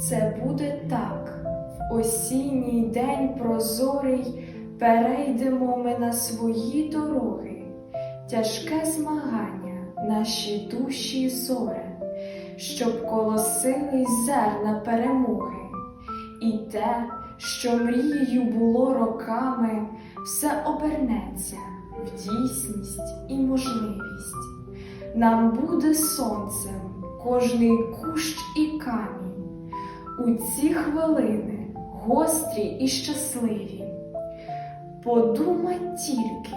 Це буде так. В осінній день прозорий перейдемо ми на свої дороги, тяжке змагання, наші душі зоре, щоб колосились зерна перемоги, і те, що мрією було роками, все обернеться в дійсність і можливість. Нам буде сонцем кожний кущ і. У ці хвилини гострі і щасливі. Подумай тільки,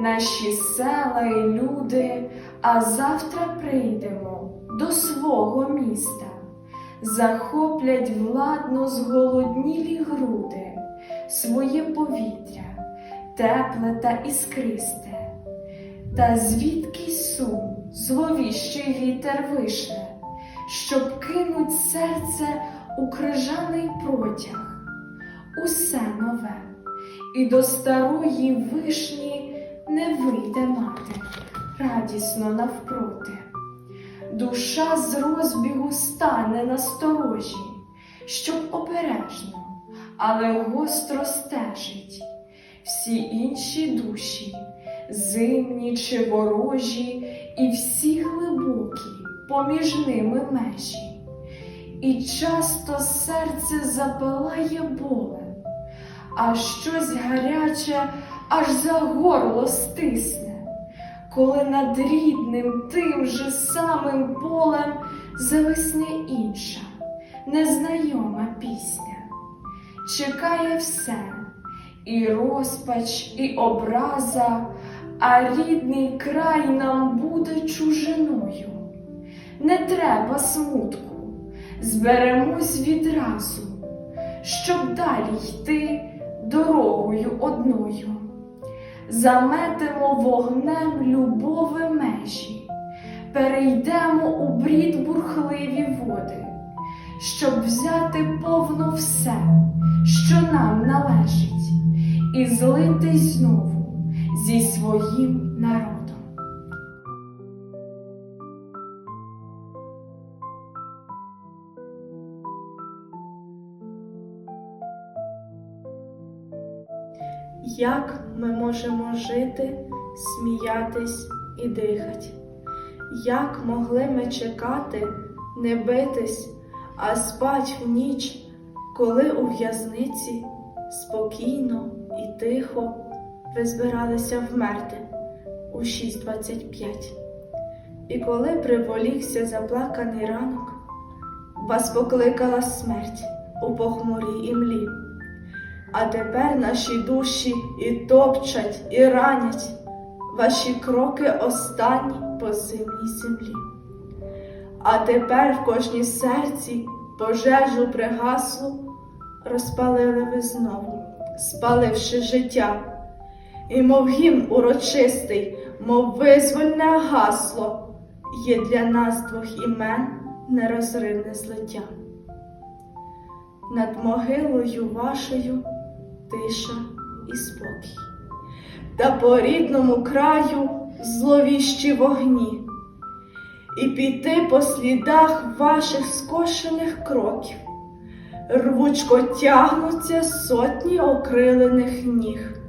наші села і люди, а завтра прийдемо до свого міста, захоплять владно зголоднілі груди, своє повітря, тепле та іскристе, та звідки сум зловіщий вітер вишне, щоб кинуть серце у крижаний протяг, усе нове, і до старої вишні не вийде мати радісно навпроти. Душа з розбігу стане насторожі, щоб обережно, але гостро стежить всі інші душі, зимні чи ворожі, і всі глибокі поміж ними межі. І часто серце запалає болем, а щось гаряче аж за горло стисне, коли над рідним тим же самим полем зависне інша, незнайома пісня, чекає все, і розпач, і образа, а рідний край нам буде чужиною. Не треба смутку, зберемось відразу, щоб далі йти дорогою одною. Заметемо вогнем любові межі, перейдемо у брід бурхливі води, щоб взяти повно все, що нам належить, і злитись знову зі своїм народом. Як ми можемо жити, сміятись і дихати? Як могли ми чекати, не битись, а спать в ніч, коли у в'язниці спокійно і тихо ви збиралися вмерти у 6.25? І коли приволікся заплаканий ранок, вас покликала смерть у похмурій імлі. А тепер наші душі і топчать, і ранять ваші кроки останні по зимній землі. А тепер в кожній серці пожежу пригаслу розпалили ви знову, спаливши життя. І мов гімн урочистий, мов визвольне гасло, є для нас двох імен нерозривне злиття. Над могилою вашою тиша і спокій, та по рідному краю зловіщі вогні, і піти по слідах ваших скошених кроків, рвучко тягнуться сотні окрилених ніг.